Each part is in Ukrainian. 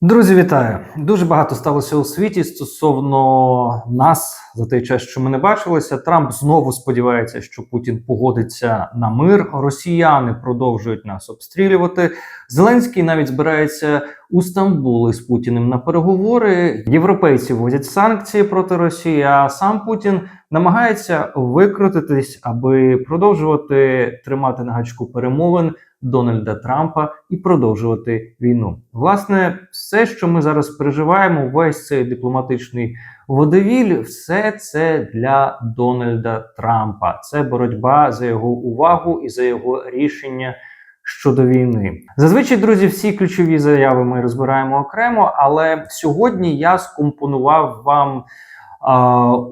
Друзі, вітаю! Дуже багато сталося у світі стосовно нас за той час, що ми не бачилися. Трамп знову сподівається, що Путін погодиться на мир. Росіяни продовжують нас обстрілювати. Зеленський навіть збирається у Стамбул із Путіним на переговори. Європейці вводять санкції проти Росії. А сам Путін намагається викрутитись, аби продовжувати тримати на гачку перемовин Дональда Трампа і продовжувати війну. Власне, все, що ми зараз переживаємо, весь цей дипломатичний водовіль, все це для Дональда Трампа. Це боротьба за його увагу і за його рішення. Щодо війни, зазвичай, друзі, всі ключові заяви ми розбираємо окремо, але сьогодні я скомпонував вам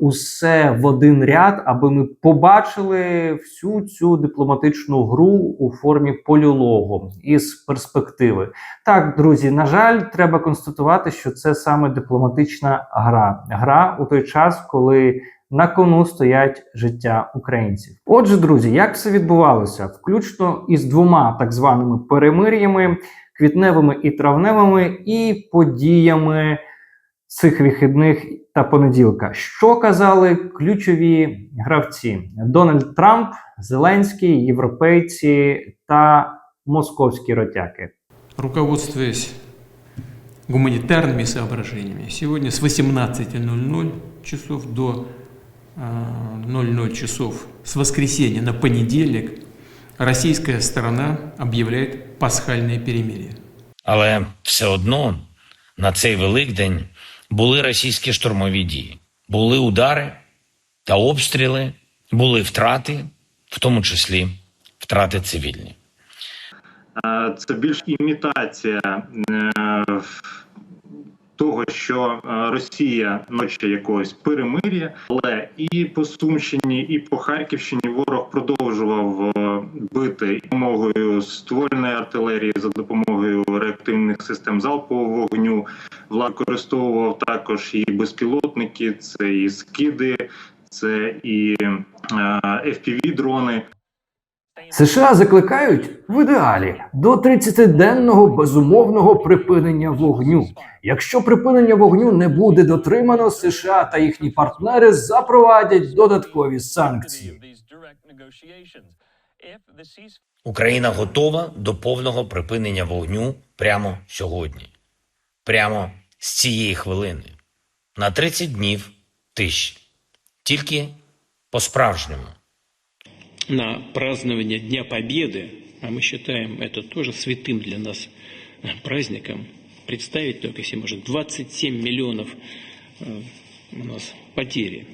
усе в один ряд, аби ми побачили всю цю дипломатичну гру у формі полілогу із перспективи. Так, друзі, на жаль, треба констатувати, що це саме дипломатична гра. Гра у той час, коли на кону стоять життя українців. Отже, друзі, як все відбувалося, включно із двома так званими перемир'ями, квітневими і травневими, і подіями цих вихідних та понеділка. Що казали ключові гравці: Дональд Трамп, Зеленський, європейці та московські ротяки. Руководствуясь гуманитарными соображениями, сегодня с 18.00 часов до 00 часов с воскресенья на понедельник российская сторона объявляет пасхальное перемирие. Але все одно на цей Великдень були російські штурмові дії, були удари та обстріли, були втрати, в тому числі втрати цивільні. Е, це більш імітація е, того, що е, Росія ночі якогось перемир'я, але і по Сумщині, і по Харківщині ворог продовжував е, бити допомогою ствольної артилерії за допомогою реактивних систем залпового вогню. Влад використовував також і безпілотники, це і скиди, це і fpv дрони США закликають в ідеалі до 30-денного безумовного припинення вогню. Якщо припинення вогню не буде дотримано, США та їхні партнери запровадять додаткові санкції. Україна готова до повного припинення вогню прямо сьогодні, прямо з цієї хвилини, на 30 днів тиші, тільки по-справжньому. На празднование Дня Победы, а мы считаем это тоже святым для нас праздником, представить только себе можно 27 миллионов э, у нас потери.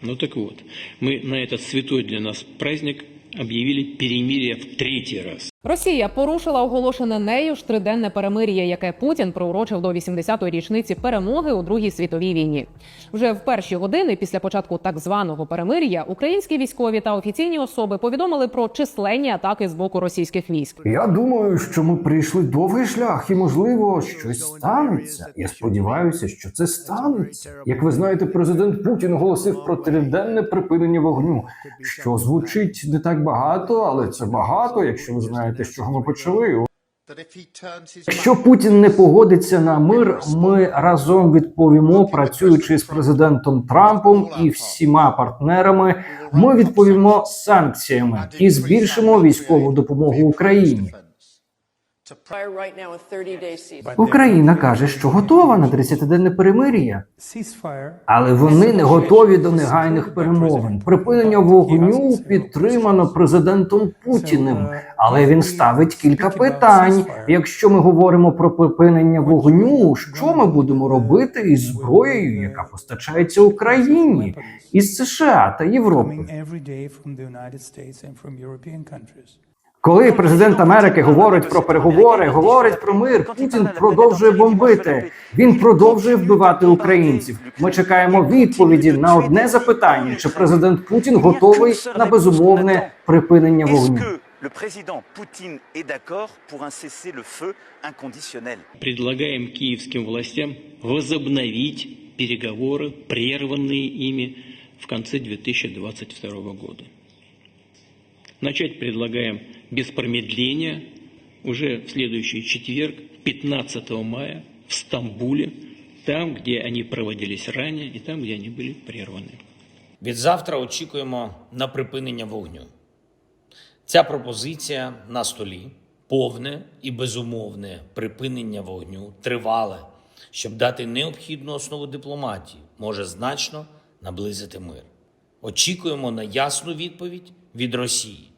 Ну так вот, мы на этот святой для нас праздник объявили перемирие в третий раз. Росія порушила оголошене нею ж триденне перемир'я, яке Путін приурочив до 80-ї річниці перемоги у Другій світовій війні. Вже в перші години після початку так званого перемир'я українські військові та офіційні особи повідомили про численні атаки з боку російських військ. Я думаю, що ми прийшли довгий шлях, і можливо щось станеться. Я сподіваюся, що це станеться. Як ви знаєте, президент Путін оголосив про триденне припинення вогню, що звучить не так багато, але це багато, якщо ви знаєте, з чого ми почали. Якщо Путін не погодиться на мир, ми разом відповімо, працюючи з президентом Трампом і всіма партнерами. Ми відповімо санкціями і збільшимо військову допомогу Україні. Україна каже, що готова на 30-денне перемир'я, але вони не готові до негайних перемовин. Припинення вогню підтримано президентом Путіним, але він ставить кілька питань. Якщо ми говоримо про припинення вогню, що ми будемо робити із зброєю, яка постачається Україні? із США та Європи? Коли президент Америки говорить про переговори, говорить про мир, Путін продовжує бомбити. Він продовжує вбивати українців. Ми чекаємо відповіді на одне запитання: чи президент Путін готовий на безумовне припинення вогню? le président Poutine est d'accord pour un cessez-le-feu inconditionnel. Предлагаем киевским властям возобновить переговоры, прерванные ими в конце 2022 года. Начать предлагаем без промедления уже в следующий четверг, 15 мая, в Стамбуле, там, где они проводились ранее и там, где они были прерваны. Від завтра очікуємо на припинення вогню. Ця пропозиція на столі повне і безумовне припинення вогню тривале, щоб дати необхідну основу дипломатії, може значно наблизити мир. Очікуємо на ясну відповідь від Росії.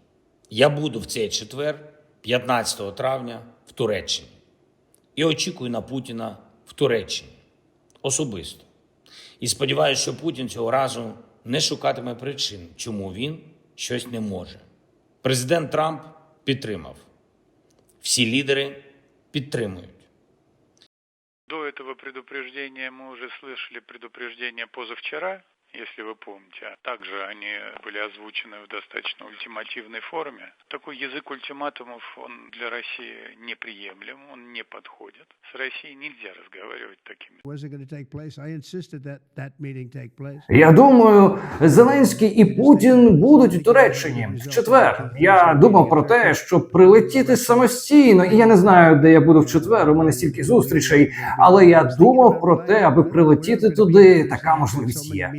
Я буду в цей четвер, 15 травня, в Туреччині. І очікую на Путіна в Туреччині особисто. І сподіваюся, що Путін цього разу не шукатиме причин, чому він щось не може. Президент Трамп підтримав. Всі лідери підтримують. До этого предупреждения мы уже слышали предупреждение позавчера, если вы помните. А также они были озвучены в достаточно ультимативной форме. Такой язык ультиматумов, он для России неприемлем, он не подходит. С Россией нельзя разговаривать такими Was it going to take place? I insisted that that meeting take place. Я думаю, Зеленський і Путін будуть у Туреччині в четвер. Я думав про те, щоб прилетіти самостійно, і я не знаю, де я буду в четвер. У мене стільки зустрічей, але я думав про те, аби прилетіти туди. Така можливість є.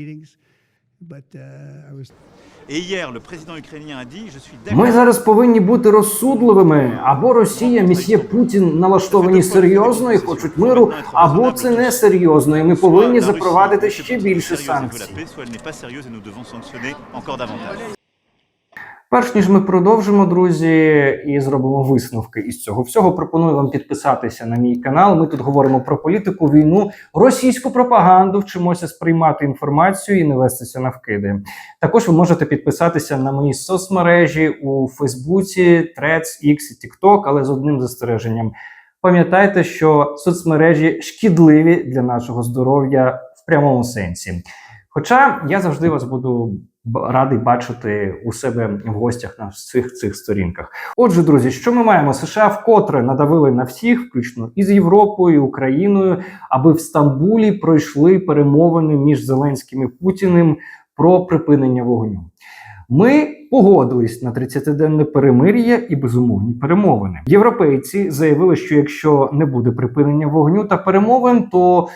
Ми d'accord. зараз повинні бути розсудливими. Або Росія, місьє Путін налаштовані серйозно і хочуть миру, або це не серйозно, і ми повинні запровадити ще більше санкцій. Перш ніж ми продовжимо, друзі, і зробимо висновки із цього всього, пропоную вам підписатися на мій канал. Ми тут говоримо про політику, війну, російську пропаганду, вчимося сприймати інформацію і не вестися на вкиди. Також ви можете підписатися на мої соцмережі у Фейсбуці, Threads, X і TikTok, але з одним застереженням. Пам'ятайте, що соцмережі шкідливі для нашого здоров'я в прямому сенсі. Хоча я завжди вас буду радий бачити у себе в гостях на всіх цих сторінках. Отже, друзі, що ми маємо? США вкотре надавили на всіх, включно із Європою, і Україною, аби в Стамбулі пройшли перемовини між Зеленським і Путіним про припинення вогню. Ми погодились на 30-денне перемир'я і безумовні перемовини. Європейці заявили, що якщо не буде припинення вогню та перемовин, то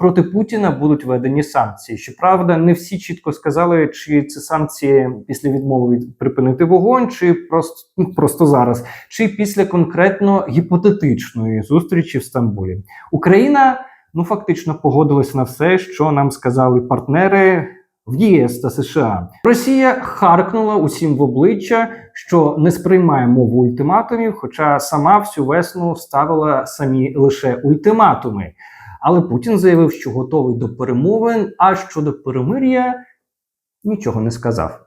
проти Путіна будуть введені санкції. Щоправда, не всі чітко сказали, чи це санкції після відмови від припинити вогонь, чи просто, ну, просто зараз, чи після конкретно гіпотетичної зустрічі в Стамбулі. Україна ну фактично погодилася на все, що нам сказали партнери. В ЄС та США Росія харкнула усім в обличчя, що не сприймає мову ультиматумів, хоча сама всю весну ставила самі лише ультиматуми. Але Путін заявив, що готовий до перемовин, а щодо перемир'я нічого не сказав.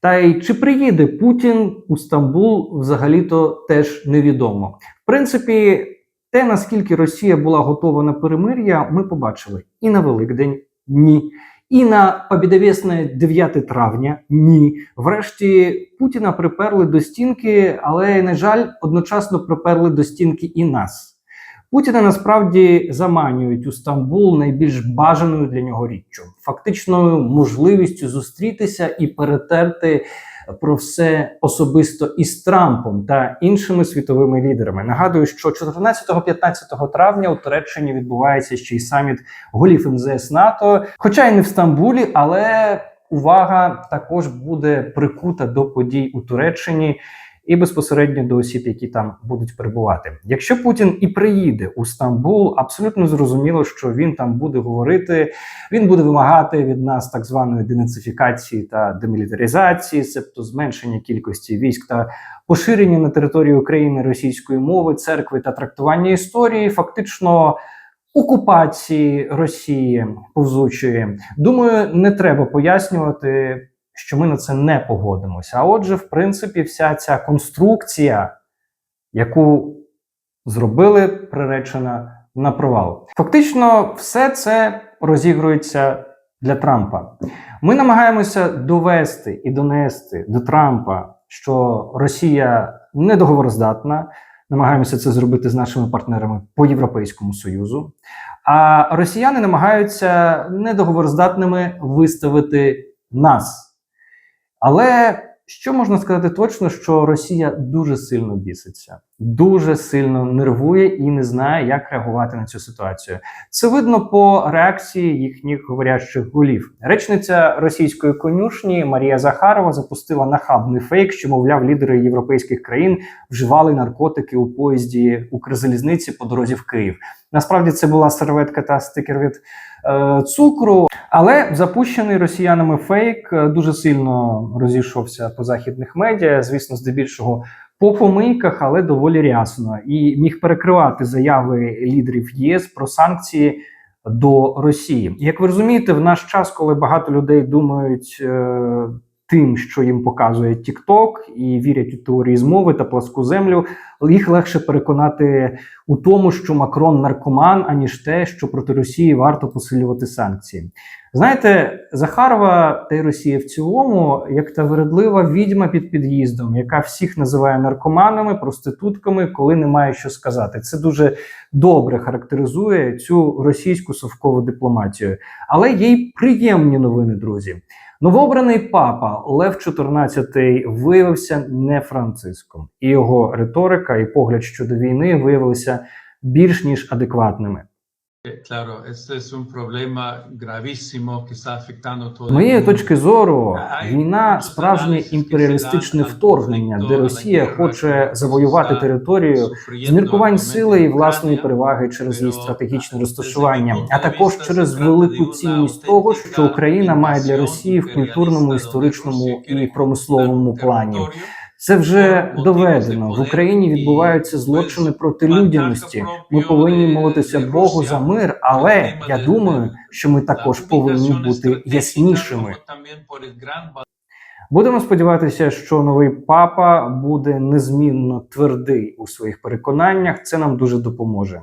Та й чи приїде Путін у Стамбул, взагалі-то теж невідомо. В принципі, те, наскільки Росія була готова на перемир'я, ми побачили і на Великдень ні. І на побідовісне 9 травня ні. Врешті Путіна приперли до стінки, але, на жаль, одночасно приперли до стінки і нас. Путіна насправді заманюють у Стамбул найбільш бажаною для нього річчю, фактичною можливістю зустрітися і перетерти про все особисто із Трампом та іншими світовими лідерами. Нагадую, що 14-15 травня у Туреччині відбувається ще й саміт голів МЗС НАТО, хоча й не в Стамбулі, але увага також буде прикута до подій у Туреччині і безпосередньо до осіб, які там будуть перебувати. Якщо Путін і приїде у Стамбул, абсолютно зрозуміло, що він там буде говорити. Він буде вимагати від нас так званої денацифікації та демілітаризації, себто зменшення кількості військ та поширення на території України російської мови, церкви та трактування історії, фактично. Окупації Росії повзучої, думаю, не треба пояснювати, що ми на це не погодимося. А отже, в принципі, вся ця конструкція, яку зробили, приречена на провал. Фактично, все це розігрується для Трампа. Ми намагаємося довести і донести до Трампа, що Росія недоговороздатна. Намагаємося це зробити з нашими партнерами по Європейському Союзу. А росіяни намагаються недоговороздатними виставити нас. Але що можна сказати точно, що Росія дуже сильно біситься. Дуже сильно нервує і не знає, як реагувати на цю ситуацію. Це видно по реакції їхніх говорящих голів. Речниця російської конюшні Марія Захарова запустила нахабний фейк, що мовляв лідери європейських країн вживали наркотики у поїзді Укрзалізниці по дорозі в Київ. Насправді це була серветка та стикер від е, цукру, але запущений росіянами фейк е, дуже сильно розійшовся по західних медіа. Звісно, здебільшого по помийках, але доволі рясно, і міг перекривати заяви лідерів ЄС про санкції до Росії. Як ви розумієте, в наш час, коли багато людей думають е, тим, що їм показує TikTok, і вірять у теорії змови та пласку землю, їх легше переконати у тому, що Макрон наркоман, аніж те, що проти Росії варто посилювати санкції. Знаєте, Захарова та й Росія в цілому, як та вередлива відьма під під'їздом, яка всіх називає наркоманами, проститутками, коли немає що сказати. Це дуже добре характеризує цю російську совкову дипломатію. Але є й приємні новини, друзі. Новообраний папа Лев XIV виявився не Франциском, і його риторика і погляд щодо війни виявилися більш ніж адекватними. El моєї точки зору, війна справжнє імперіалістичне вторгнення, де Росія хоче завоювати територію з міркувань сили і власної переваги через її стратегічне розташування, а також через велику цінність того, що Україна має для Росії в культурному, історичному і промисловому плані. Це вже доведено. В Україні відбуваються злочини проти людяності. Ми повинні молитися Богу за мир, але я думаю, що ми також повинні бути яснішими. Будемо сподіватися, що новий папа буде незмінно твердий у своїх переконаннях. Це нам дуже допоможе.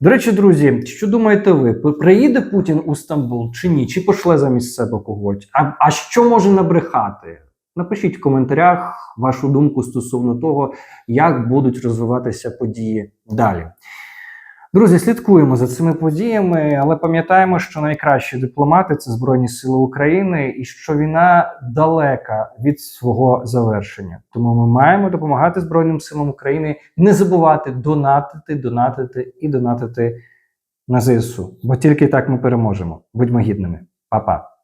До речі, друзі, що думаєте ви? Приїде Путін у Стамбул чи ні? Чи пошле замість себе когось? А, а що може набрехати? Напишіть в коментарях вашу думку стосовно того, як будуть розвиватися події далі. Друзі, слідкуємо за цими подіями, але пам'ятаємо, що найкращі дипломати це Збройні Сили України, і що війна далека від свого завершення. Тому ми маємо допомагати Збройним силам України, не забувати донатити, донатити і донатити на ЗСУ. Бо тільки так ми переможемо. Будьмо гідними, Па-па.